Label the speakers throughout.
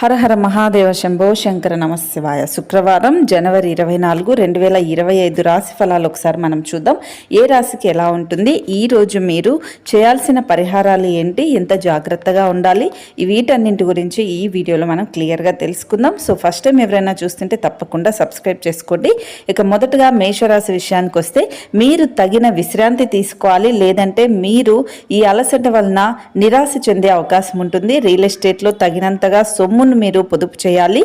Speaker 1: హర హర మహాదేవ శంభో శంకర నమశివాయ. శుక్రవారం జనవరి ఇరవై నాలుగు రెండు వేల ఇరవై ఐదు రాశి ఫలాలు ఒకసారి మనం చూద్దాం. ఏ రాశికి ఎలా ఉంటుంది? ఈ రోజు మీరు చేయాల్సిన పరిహారాలు ఏంటి? ఎంత జాగ్రత్తగా ఉండాలి? వీటన్నింటి గురించి ఈ వీడియోలో మనం క్లియర్గా తెలుసుకుందాం. సో ఫస్ట్ టైం ఎవరైనా చూస్తుంటే తప్పకుండా సబ్స్క్రైబ్ చేసుకోండి. ఇక మొదటగా మేషరాశి విషయానికి వస్తే మీరు తగిన విశ్రాంతి తీసుకోవాలి. లేదంటే మీరు ఈ అలసట వలన నిరాశ చెందే అవకాశం ఉంటుంది. రియల్ ఎస్టేట్లో తగినంతగా సొమ్ము సొమ్మును మీరు పొదుపు చేయాలి.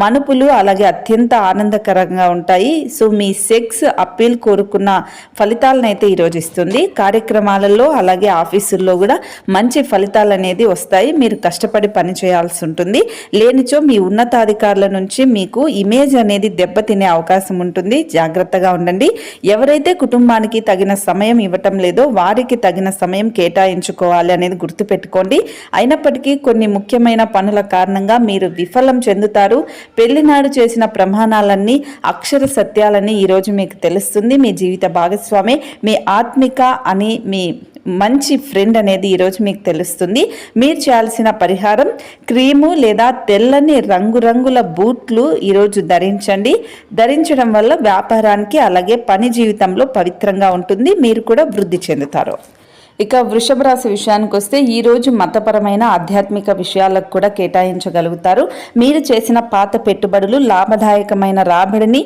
Speaker 1: మనుపులు అలాగే అత్యంత ఆనందకరంగా ఉంటాయి. సో మీ సెక్స్ అప్పీల్ కోరుకున్న ఫలితాలను అయితే ఈరోజు ఇస్తుంది. కార్యక్రమాలలో అలాగే ఆఫీసుల్లో కూడా మంచి ఫలితాలు అనేది వస్తాయి. మీరు కష్టపడి పని చేయాల్సి ఉంటుంది. లేనిచో మీ ఉన్నతాధికారుల నుంచి మీకు ఇమేజ్ అనేది దెబ్బతినే అవకాశం ఉంటుంది. జాగ్రత్తగా ఉండండి. ఎవరైతే కుటుంబానికి తగిన సమయం ఇవ్వటం లేదో వారికి తగిన సమయం కేటాయించుకోవాలి అనేది గుర్తుపెట్టుకోండి. అయినప్పటికీ కొన్ని ముఖ్యమైన పనుల కారణంగా మీరు విఫలం చెందుతారు. పెళ్ళినాడు చేసిన ప్రమాణాలన్నీ అక్షర సత్యాలని ఈరోజు మీకు తెలుస్తుంది. మీ జీవిత భాగస్వామి మీ ఆత్మిక అని మీ మంచి ఫ్రెండ్ అనేది ఈరోజు మీకు తెలుస్తుంది. మీరు చేయాల్సిన పరిహారం క్రీము లేదా తెల్లని రంగురంగుల బూట్లు ఈరోజు ధరించండి. ధరించడం వల్ల వ్యాపారానికి అలాగే పని జీవితంలో పవిత్రంగా ఉంటుంది. మీరు కూడా వృద్ధి చెందుతారు. ఇక వృషభ రాశి విషయానికి వస్తే ఈరోజు మతపరమైన ఆధ్యాత్మిక విషయాలకు కూడా కేటాయించగలుగుతారు. మీరు చేసిన పాత పెట్టుబడులు లాభదాయకమైన రాబడిని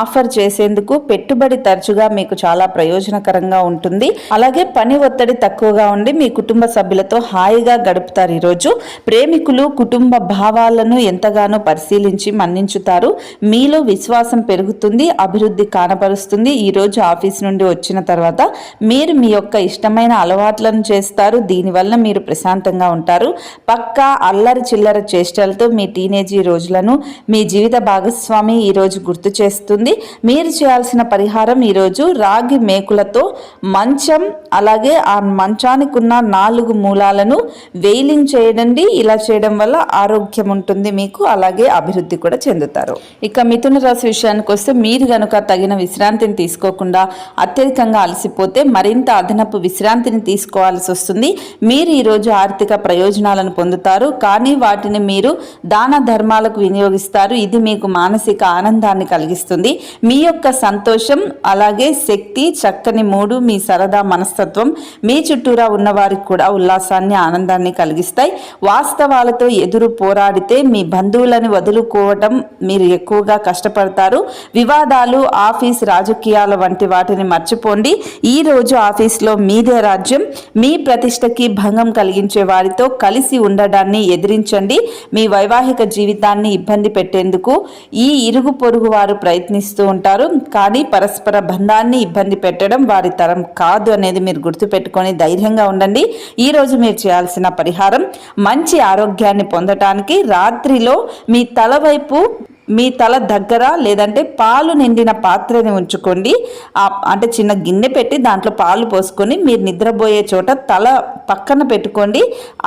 Speaker 1: ఆఫర్ చేసేందుకు పెట్టుబడి తరచుగా మీకు చాలా ప్రయోజనకరంగా ఉంటుంది. అలాగే పని ఒత్తిడి తక్కువగా ఉండి మీ కుటుంబ సభ్యులతో హాయిగా గడుపుతారు ఈరోజు. ప్రేమికులు కుటుంబ భావాలను ఎంతగానో పరిశీలించి మన్నించుతారు. మీలో విశ్వాసం పెరుగుతుంది అభివృద్ధి కానపరుస్తుంది. ఈరోజు ఆఫీస్ నుండి వచ్చిన తర్వాత మీరు మీ యొక్క ఇష్టమైన అలవాట్లను చేస్తారు. దీనివల్ల మీరు ప్రశాంతంగా ఉంటారు. పక్కా అల్లరి చిల్లర చేష్టలతో మీ టీనేజీ రోజులను మీ జీవిత భాగస్వామి ఈరోజు గుర్తు చేస్తుంది. మీరు చేయాల్సిన పరిహారం ఈరోజు రాగి మేకులతో మంచం అలాగే ఆ మంచానికి ఉన్న నాలుగు మూలాలను వెయిలింగ్ చేయడండి ఇలా చేయడం వల్ల ఆరోగ్యం ఉంటుంది మీకు అలాగే అభివృద్ధి కూడా చెందుతారు. ఇక మిథున రాశి విషయానికి వస్తే మీరు గనుక తగిన విశ్రాంతిని తీసుకోకుండా అత్యధికంగా అలసిపోతే మరింత అదనపు విశ్రాంతిని తీసుకోవాల్సి వస్తుంది. మీరు ఈరోజు ఆర్థిక ప్రయోజనాలను పొందుతారు. కానీ వాటిని మీరు దాన ధర్మాలకు వినియోగిస్తారు. ఇది మీకు మానసిక ఆనందాన్ని కలిగిస్తుంది. మీ యొక్క సంతోషం అలాగే శక్తి చక్కని మూడు మీ సరదా మనస్తత్వం మీ చుట్టూరా ఉన్నవారికి కూడా ఉల్లాసాన్ని ఆనందాన్ని కలిగిస్తాయి. వాస్తవాలతో ఎదురు పోరాడితే మీ బంధువులను వదులుకోవటం మీరు ఎక్కువగా కష్టపడతారు. వివాదాలు ఆఫీస్ రాజకీయాల వంటి వాటిని మర్చిపోండి. ఈ రోజు ఆఫీస్లో మీదే రాజ్యం మీ ప్రతిష్టకి భంగం కలిగించే వారితో కలిసి ఉండడాన్ని ఎదిరించండి. మీ వైవాహిక జీవితాన్ని ఇబ్బంది పెట్టేందుకు ఈ ఇరుగు పొరుగు వారు ప్రయత్నిస్తూ ఉంటారు. కానీ పరస్పర బంధాన్ని ఇబ్బంది పెట్టడం వారి తరం కాదు అనేది మీరు గుర్తుపెట్టుకొని ధైర్యంగా ఉండండి. ఈ రోజు మీరు చేయాల్సిన పరిహారం మంచి ఆరోగ్యాన్ని పొందటానికి రాత్రిలో మీ తల వైపు మీ తల దగ్గర లేదంటే పాలు నిండిన పాత్రని ఉంచుకోండి. అంటే చిన్న గిన్నె పెట్టి దాంట్లో పాలు పోసుకొని మీరు నిద్రపోయే చోట తల పక్కన పెట్టుకోండి.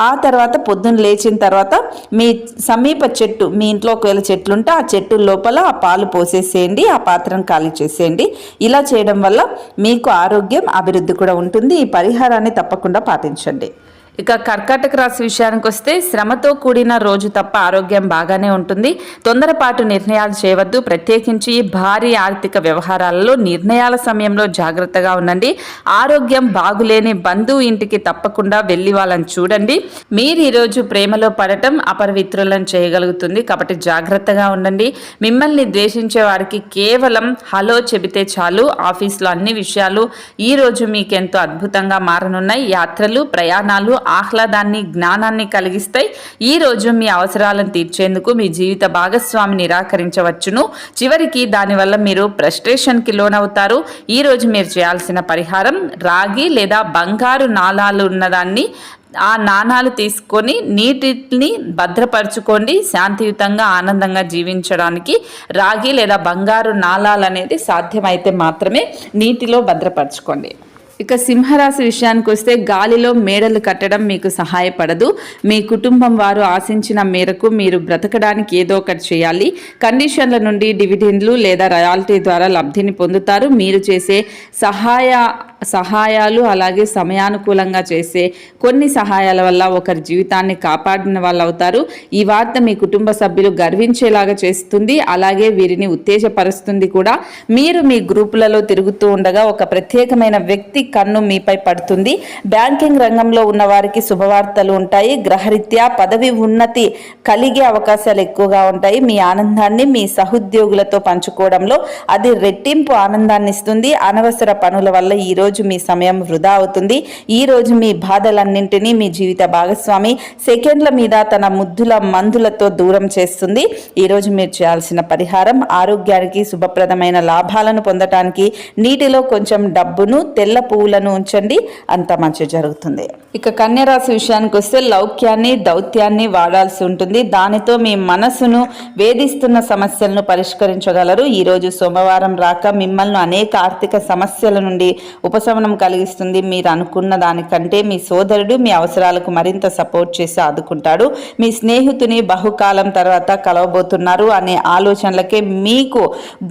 Speaker 1: ఆ తర్వాత పొద్దున్న లేచిన తర్వాత మీ సమీప చెట్టు మీ ఇంట్లో ఒకవేళ చెట్లు ఉంటే ఆ చెట్టు లోపల ఆ పాలు పోసేసేయండి ఆ పాత్రను ఖాళీ చేసేయండి. ఇలా చేయడం వల్ల మీకు ఆరోగ్యం అభివృద్ధి కూడా ఉంటుంది. ఈ పరిహారాన్ని తప్పకుండా పాటించండి. ఇక కర్కాటక రాశి విషయానికి వస్తే శ్రమతో కూడిన రోజు తప్ప ఆరోగ్యం బాగానే ఉంటుంది. తొందరపాటు నిర్ణయాలు చేయవద్దు. ప్రత్యేకించి భారీ ఆర్థిక వ్యవహారాలలో నిర్ణయాల సమయంలో జాగ్రత్తగా ఉండండి. ఆరోగ్యం బాగులేని బంధువు ఇంటికి తప్పకుండా వెళ్ళి వాళ్ళని చూడండి. మీరు ఈరోజు ప్రేమలో పడటం అపవిత్రులను చేయగలుగుతుంది. కాబట్టి జాగ్రత్తగా ఉండండి. మిమ్మల్ని ద్వేషించే వారికి కేవలం హలో చెబితే చాలు. ఆఫీస్లో అన్ని విషయాలు ఈ రోజు అద్భుతంగా మారనున్నాయి. యాత్రలు ప్రయాణాలు ఆహ్లాదాన్ని జ్ఞానాన్ని కలిగిస్తాయి. ఈ రోజు మీ అవసరాలను తీర్చేందుకు మీ జీవిత భాగస్వామి నిరాకరించవచ్చును. చివరికి దానివల్ల మీరు ఫ్రస్ట్రేషన్కి లోనవుతారు. ఈ రోజు మీరు చేయాల్సిన పరిహారం రాగి లేదా బంగారు నాళాలు ఉన్నదాన్ని ఆ నాణాలు తీసుకొని నీటిని భద్రపరచుకోండి. శాంతియుతంగా ఆనందంగా జీవించడానికి రాగి లేదా బంగారు నాళాలు అనేది సాధ్యమైతే మాత్రమే నీటిలో భద్రపరచుకోండి. ఇక సింహరాశి విషయానికి వస్తే గాలిలో మేడలు కట్టడం మీకు సహాయపడదు. మీ కుటుంబం వారు ఆశించిన మేరకు మీరు బ్రతకడానికి ఏదో ఒకటి చేయాలి. కండిషన్ల నుండి డివిడెండ్లు లేదా రయాలిటీ ద్వారా లబ్ధిని పొందుతారు. మీరు చేసే సహాయ సహాయాలు అలాగే సమయానుకూలంగా చేసే కొన్ని సహాయాల వల్ల ఒకరి జీవితాన్ని కాపాడిన వాళ్ళు అవుతారు. ఈ వార్త మీ కుటుంబ సభ్యులు గర్వించేలాగా చేస్తుంది. అలాగే వీరిని ఉత్తేజపరుస్తుంది కూడా. మీరు మీ గ్రూపులలో తిరుగుతూ ఉండగా ఒక ప్రత్యేకమైన వ్యక్తి కన్ను మీపై పడుతుంది. బ్యాంకింగ్ రంగంలో ఉన్న వారికి శుభవార్తలు ఉంటాయి. గ్రహరీత్యా పదవి ఉన్నతి కలిగే అవకాశాలు ఎక్కువగా ఉంటాయి. మీ ఆనందాన్ని మీ సహోద్యోగులతో పంచుకోవడంలో అది రెట్టింపు ఆనందాన్ని ఇస్తుంది అనవసర పనుల వల్ల ఈరోజు రోజు మీ సమయం వృధా అవుతుంది. ఈ రోజు మీ బాధలన్నింటినీ మీ జీవిత భాగస్వామి సెకండ్ల మీద తన ముద్దుల మందులతో దూరం చేస్తుంది. ఈ రోజు మీరు చేయాల్సిన పరిహారం ఆరోగ్యానికి శుభప్రదమైన లాభాలను పొందటానికి నీటిలో కొంచెం డబ్బును తెల్ల పువ్వులను ఉంచండి. అంత మంచి జరుగుతుంది. ఇక కన్యరాశి విషయానికి వస్తే లౌక్యాన్ని దౌత్యాన్ని వాడాల్సి ఉంటుంది. దానితో మీ మనసును వేధిస్తున్న సమస్యలను పరిష్కరించగలరు. ఈ రోజు సోమవారం రాక మిమ్మల్ని అనేక ఆర్థిక సమస్యల నుండి ఉపశమనం కలిగిస్తుంది. మీరు అనుకున్న దానికంటే మీ సోదరుడు మీ అవసరాలకు మరింత సపోర్ట్ చేసి ఆదుకుంటాడు. మీ స్నేహితుని బహుకాలం తర్వాత కలవబోతున్నారు అనే ఆలోచనలకే మీకు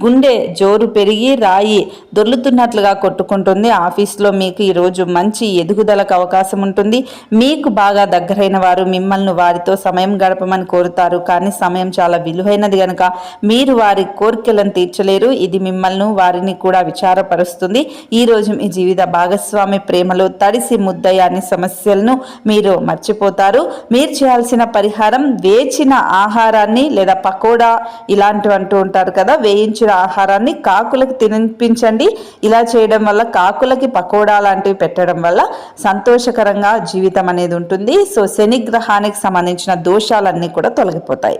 Speaker 1: గుండె జోరు పెరిగి రాయి దొర్లుతున్నట్లుగా కొట్టుకుంటుంది. ఆఫీస్లో మీకు ఈరోజు మంచి ఎదుగుదలకు అవకాశం ఉంటుంది. మీకు బాగా దగ్గరైన వారు మిమ్మల్ని వారితో సమయం గడపమని కోరుతారు. కానీ సమయం చాలా విలువైనది కనుక మీరు వారి కోరికలను తీర్చలేరు. ఇది మిమ్మల్ని వారిని కూడా విచారపరుస్తుంది. ఈ రోజు మీ జీవిత భాగస్వామి ప్రేమలో తడిసి ముద్దయాని సమస్యలను మీరు మర్చిపోతారు. మీరు చేయాల్సిన పరిహారం వేచిన ఆహారాన్ని లేదా పకోడా ఇలాంటివి అంటూ ఉంటారు కదా వేయించిన ఆహారాన్ని కాకులకు తినిపించండి. ఇలా చేయడం వల్ల కాకులకి పకోడా లాంటివి పెట్టడం వల్ల సంతోషకరంగా జీవితం అనేది ఉంటుంది. సో శని గ్రహానికి సంబంధించిన దోషాలన్నీ కూడా తొలగిపోతాయి.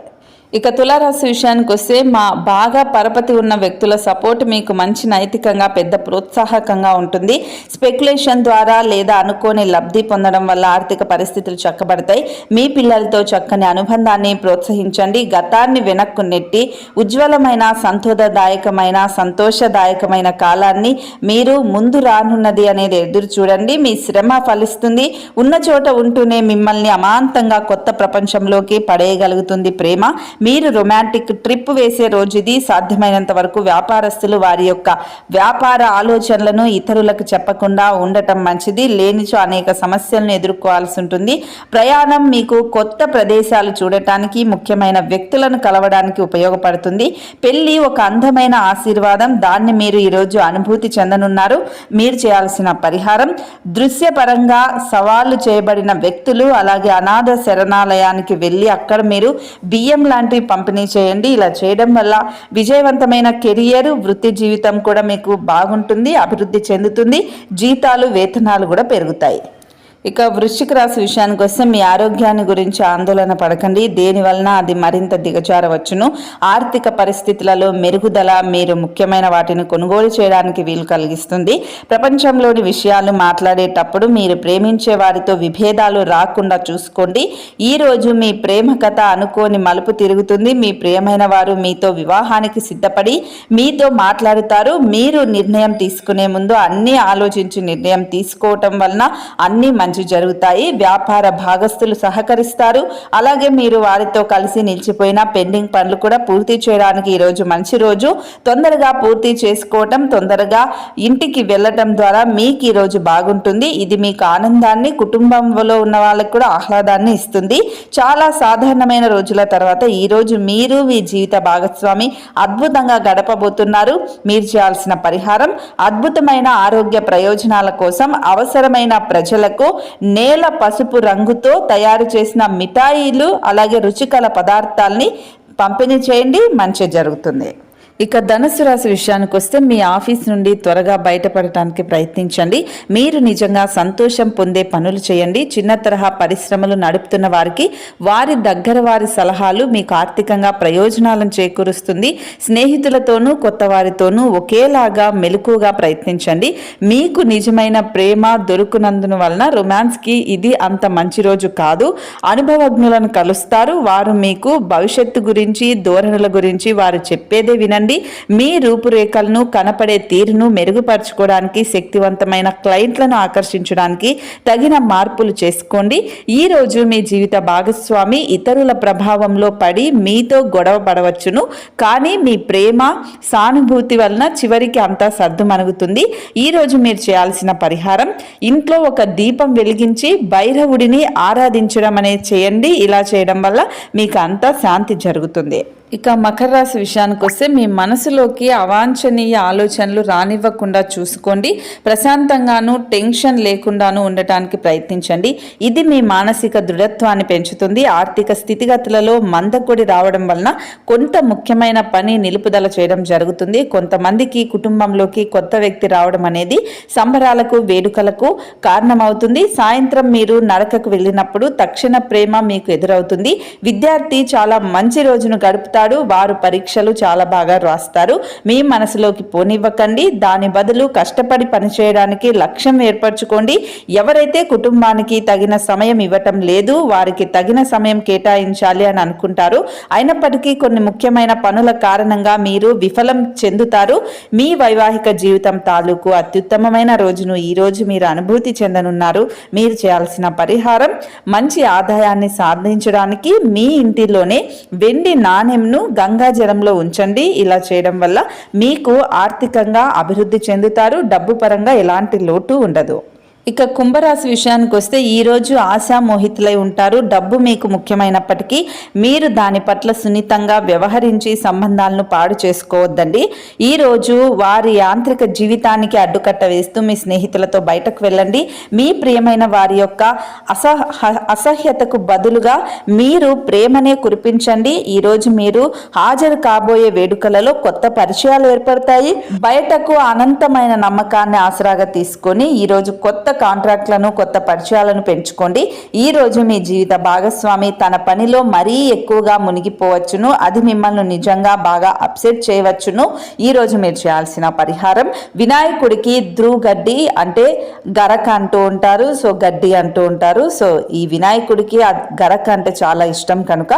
Speaker 1: ఇక తులారాశి విషయానికి వస్తే మా బాగా పరపతి ఉన్న వ్యక్తుల సపోర్ట్ మీకు మంచి నైతికంగా పెద్ద ప్రోత్సాహకంగా ఉంటుంది. స్పెక్యులేషన్ ద్వారా లేదా అనుకోని లబ్ధి పొందడం వల్ల ఆర్థిక పరిస్థితులు చక్కబడతాయి. మీ పిల్లలతో చక్కని అనుబంధాన్ని ప్రోత్సహించండి. గతాన్ని వెనక్కు నెట్టి ఉజ్వలమైన సంతోషదాయకమైన సంతోషదాయకమైన కాలాన్ని మీరు ముందు రానున్నది అనేది ఎదురు చూడండి. మీ శ్రమ ఫలిస్తుంది. ఉన్న చోట ఉంటూనే మిమ్మల్ని అమాంతంగా కొత్త ప్రపంచంలోకి పడేయగలుగుతుంది ప్రేమ. మీరు రొమాంటిక్ ట్రిప్ వేసే రోజు ఇది సాధ్యమైనంత వరకు వ్యాపారస్తులు వారి యొక్క వ్యాపార ఆలోచనలను ఇతరులకు చెప్పకుండా ఉండటం మంచిది. లేనిచో అనేక సమస్యలను ఎదుర్కోవాల్సి ఉంటుంది. ప్రయాణం మీకు కొత్త ప్రదేశాలు చూడటానికి ముఖ్యమైన వ్యక్తులను కలవడానికి ఉపయోగపడుతుంది. పెళ్ళి ఒక అందమైన ఆశీర్వాదం. దాన్ని మీరు ఈరోజు అనుభూతి చెందనున్నారు. మీరు చేయాల్సిన పరిహారం. దృశ్యపరంగా సవాళ్ళు చేయబడిన వ్యక్తులు అలాగే అనాథ శరణాలయానికి వెళ్ళి అక్కడ మీరు బియ్యం లాంటి పంపిణీ చేయండి. ఇలా చేయడం వల్ల విజయవంతమైన కెరియర్ వృత్తి జీవితం కూడా మీకు బాగుంటుంది అభివృద్ధి చెందుతుంది జీతాలు వేతనాలు కూడా పెరుగుతాయి. ఇక వృశ్చిక రాశి విషయానికి వస్తే మీ ఆరోగ్యాన్ని గురించి ఆందోళన పడకండి. దేని వలన అది మరింత దిగజారవచ్చును? ఆర్థిక పరిస్థితులలో మెరుగుదల మీరు ముఖ్యమైన వాటిని కొనుగోలు చేయడానికి వీలు కలిగిస్తుంది. ప్రపంచంలోని విషయాలు మాట్లాడేటప్పుడు మీరు ప్రేమించే వారితో విభేదాలు రాకుండా చూసుకోండి. ఈ రోజు మీ ప్రేమ కథ అనుకోని మలుపు తిరుగుతుంది. మీ ప్రియమైన వారు మీతో వివాహానికి సిద్ధపడి మీతో మాట్లాడుతారు. మీరు నిర్ణయం తీసుకునే ముందు అన్నీ ఆలోచించి నిర్ణయం తీసుకోవటం వలన అన్ని మంచి జరుగుతాయి. వ్యాపార భాగస్తులు సహకరిస్తారు. అలాగే మీరు వారితో కలిసి నిలిచిపోయిన పెండింగ్ పనులు కూడా పూర్తి చేయడానికి ఈరోజు మంచి రోజు. తొందరగా పూర్తి చేసుకోవటం తొందరగా ఇంటికి వెళ్ళటం ద్వారా మీకు ఈరోజు బాగుంటుంది. ఇది మీకు ఆనందాన్ని కుటుంబంలో ఉన్న వాళ్ళకి కూడా ఆహ్లాదాన్ని ఇస్తుంది. చాలా సాధారణమైన రోజుల తర్వాత ఈరోజు మీరు మీ జీవిత భాగస్వామి అద్భుతంగా గడపబోతున్నారు. మీరు చేయాల్సిన పరిహారం అద్భుతమైన ఆరోగ్య ప్రయోజనాల కోసం అవసరమైన ప్రజలకు నేల పసుపు రంగుతో తయారు చేసిన మిఠాయిలు అలాగే రుచికల పదార్థాలని పంపిణీ చేయండి. మంచి జరుగుతుంది. ఇక ధనుసు రాశి విషయానికి వస్తే మీ ఆఫీస్ నుండి త్వరగా బయటపడటానికి ప్రయత్నించండి. మీరు నిజంగా సంతోషం పొందే పనులు చేయండి. చిన్న తరహా పరిశ్రమలు నడుపుతున్న వారికి వారి దగ్గర వారి సలహాలు మీకు ఆర్థికంగా ప్రయోజనాలను చేకూరుస్తుంది. స్నేహితులతోనూ కొత్త వారితోనూ ఒకేలాగా మెలకుగా ప్రయత్నించండి. మీకు నిజమైన ప్రేమ దొరుకునందున వలన రొమాన్స్కి ఇది అంత మంచి రోజు కాదు. అనుభవజ్ఞులను కలుస్తారు. వారు మీకు భవిష్యత్తు గురించి ధోరణుల గురించి వారు చెప్పేదే వినండి. చేయండి. మీ రూపురేఖలను కనపడే తీరును మెరుగుపరచుకోవడానికి శక్తివంతమైన క్లయింట్లను ఆకర్షించడానికి తగిన మార్పులు చేసుకోండి. ఈ రోజు మీ జీవిత భాగస్వామి ఇతరుల ప్రభావంలో పడి మీతో గొడవ పడవచ్చును. కానీ మీ ప్రేమ సానుభూతి వలన చివరికి అంతా సర్దుమణుగుతుంది. ఈ రోజు మీరు చేయాల్సిన పరిహారం ఇంట్లో ఒక దీపం వెలిగించి భైరవుడిని ఆరాధించడం అనేది చేయండి. ఇలా చేయడం వల్ల మీకు అంతా శాంతి జరుగుతుంది. ఇక మకర రాశి విషయానికి వస్తే మీ మనసులోకి అవాంఛనీయ ఆలోచనలు రానివ్వకుండా చూసుకోండి. ప్రశాంతంగాను టెన్షన్ లేకుండాను ఉండటానికి ప్రయత్నించండి. ఇది మీ మానసిక దృఢత్వాన్ని పెంచుతుంది. ఆర్థిక స్థితిగతులలో మందకొడి రావడం వలన కొంత ముఖ్యమైన పని నిలుపుదల చేయడం జరుగుతుంది. కొంతమందికి కుటుంబంలోకి కొత్త వ్యక్తి రావడం అనేది సంబరాలకు వేడుకలకు కారణమవుతుంది. సాయంత్రం మీరు నడకకు వెళ్ళినప్పుడు తక్షణ ప్రేమ మీకు ఎదురవుతుంది. విద్యార్థి చాలా మంచి రోజును రాస్తాడు. వారు పరీక్షలు చాలా బాగా రాస్తారు. మీ మనసులోకి పోనివ్వకండి. దాని బదులు కష్టపడి పనిచేయడానికి లక్ష్యం ఏర్పరచుకోండి. ఎవరైతే కుటుంబానికి తగిన సమయం ఇవ్వటం లేదు వారికి తగిన సమయం కేటాయించాలి అని అనుకుంటారు. అయినప్పటికీ కొన్ని ముఖ్యమైన పనుల కారణంగా మీరు విఫలం చెందుతారు. మీ వైవాహిక జీవితం తాలూకు అత్యుత్తమమైన రోజును ఈ రోజు మీరు అనుభూతి చెందనున్నారు. మీరు చేయాల్సిన పరిహారం మంచి ఆదాయాన్ని సాధించడానికి మీ ఇంటిలోనే వెండి నాణ్యం నాణ్యంను గంగా జలంలో ఉంచండి. ఇలా చేయడం వల్ల మీకు ఆర్థికంగా అభివృద్ధి చెందుతారు. డబ్బు పరంగా ఎలాంటి లోటు ఉండదు. ఇక కుంభరాశి విషయానికి వస్తే ఈరోజు ఆశామోహితులై ఉంటారు. డబ్బు మీకు ముఖ్యమైనప్పటికీ మీరు దాని పట్ల సున్నితంగా వ్యవహరించి సంబంధాలను పాడు చేసుకోవద్దండి. ఈరోజు వారి యాంత్రిక జీవితానికి అడ్డుకట్ట వేస్తూ మీ స్నేహితులతో బయటకు వెళ్ళండి. మీ ప్రియమైన వారి యొక్క అసహ అసహ్యతకు బదులుగా మీరు ప్రేమనే కురిపించండి. ఈరోజు మీరు హాజరు కాబోయే వేడుకలలో కొత్త పరిచయాలు ఏర్పడతాయి. బయటకు అనంతమైన నమ్మకాన్ని ఆసరాగా తీసుకొని ఈరోజు కొత్త కాంట్రాక్ట్లను కొత్త పరిచయాలను పెంచుకోండి. ఈ రోజు మీ జీవిత భాగస్వామి తన పనిలో మరీ ఎక్కువగా మునిగిపోవచ్చును. అది మిమ్మల్ని నిజంగా బాగా అప్సెట్ చేయవచ్చును. ఈ రోజు మీరు చేయాల్సిన పరిహారం వినాయకుడికి ధ్రువ్ గడ్డి అంటే గరక అంటూ ఉంటారు. సో గడ్డి అంటూ ఉంటారు. సో ఈ వినాయకుడికి గరక అంటే చాలా ఇష్టం కనుక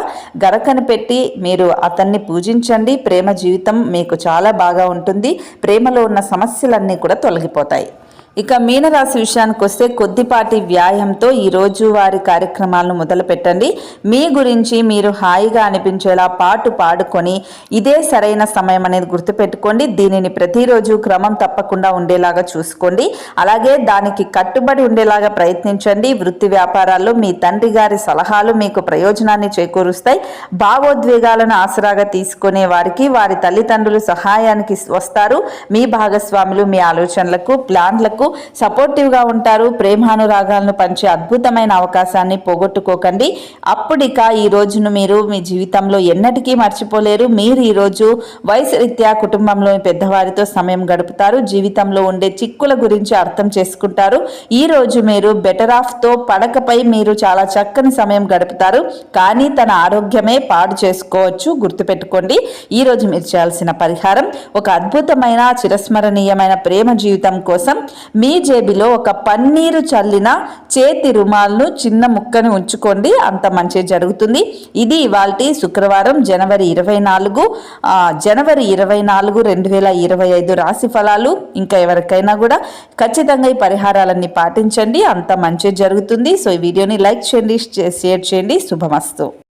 Speaker 1: గరకను పెట్టి మీరు అతన్ని పూజించండి. ప్రేమ జీవితం మీకు చాలా బాగా ఉంటుంది. ప్రేమలో ఉన్న సమస్యలన్నీ కూడా తొలగిపోతాయి. ఇక మీనరాశి విషయానికి వస్తే కొద్దిపాటి వ్యాయామంతో ఈ రోజు వారి కార్యక్రమాలను మొదలు పెట్టండి మీ గురించి మీరు హాయిగా అనిపించేలా పాటు పాడుకొని ఇదే సరైన సమయం అనేది గుర్తుపెట్టుకోండి. దీనిని ప్రతిరోజు క్రమం తప్పకుండా ఉండేలాగా చూసుకోండి. అలాగే దానికి కట్టుబడి ఉండేలాగా ప్రయత్నించండి. వృత్తి వ్యాపారాల్లో మీ తండ్రి గారి సలహాలు మీకు ప్రయోజనాన్ని చేకూరుస్తాయి. భావోద్వేగాలను ఆసరాగా తీసుకునే వారికి వారి తల్లిదండ్రులు సహాయానికి వస్తారు. మీ భాగస్వాములు మీ ఆలోచనలకు ప్లాన్లకు సపోర్టివ్గా ఉంటారు. ప్రేమానురాగాలను పంచే అద్భుతమైన అవకాశాన్ని పోగొట్టుకోకండి. అప్పుడిక ఈ రోజును మీరు మీ జీవితంలో ఎన్నటికీ మర్చిపోలేరు. మీరు ఈరోజు వయసు రీత్యా కుటుంబంలోని పెద్దవారితో సమయం గడుపుతారు. జీవితంలో ఉండే చిక్కుల గురించి అర్థం చేసుకుంటారు. ఈ రోజు మీరు బెటర్ ఆఫ్తో పడకపై మీరు చాలా చక్కని సమయం గడుపుతారు. కానీ తన ఆరోగ్యమే పాడు చేసుకోవచ్చు. గుర్తుపెట్టుకోండి. ఈ రోజు మీరు చేయాల్సిన పరిహారం ఒక అద్భుతమైన చిరస్మరణీయమైన ప్రేమ జీవితం కోసం మీ జేబిలో ఒక పన్నీరు చల్లిన చేతి రుమాల్ను చిన్న ముక్కను ఉంచుకోండి. అంత మంచి జరుగుతుంది. ఇది ఇవాళ శుక్రవారం జనవరి ఇరవై నాలుగు. జనవరి ఇరవై నాలుగు రెండు వేల ఇరవై ఐదు రాశి ఫలాలు ఇంకా ఎవరికైనా కూడా ఖచ్చితంగా ఈ పరిహారాలన్నీ పాటించండి. అంత మంచి జరుగుతుంది. సో ఈ వీడియోని లైక్ చేయండి షేర్ చేయండి. శుభమస్తు.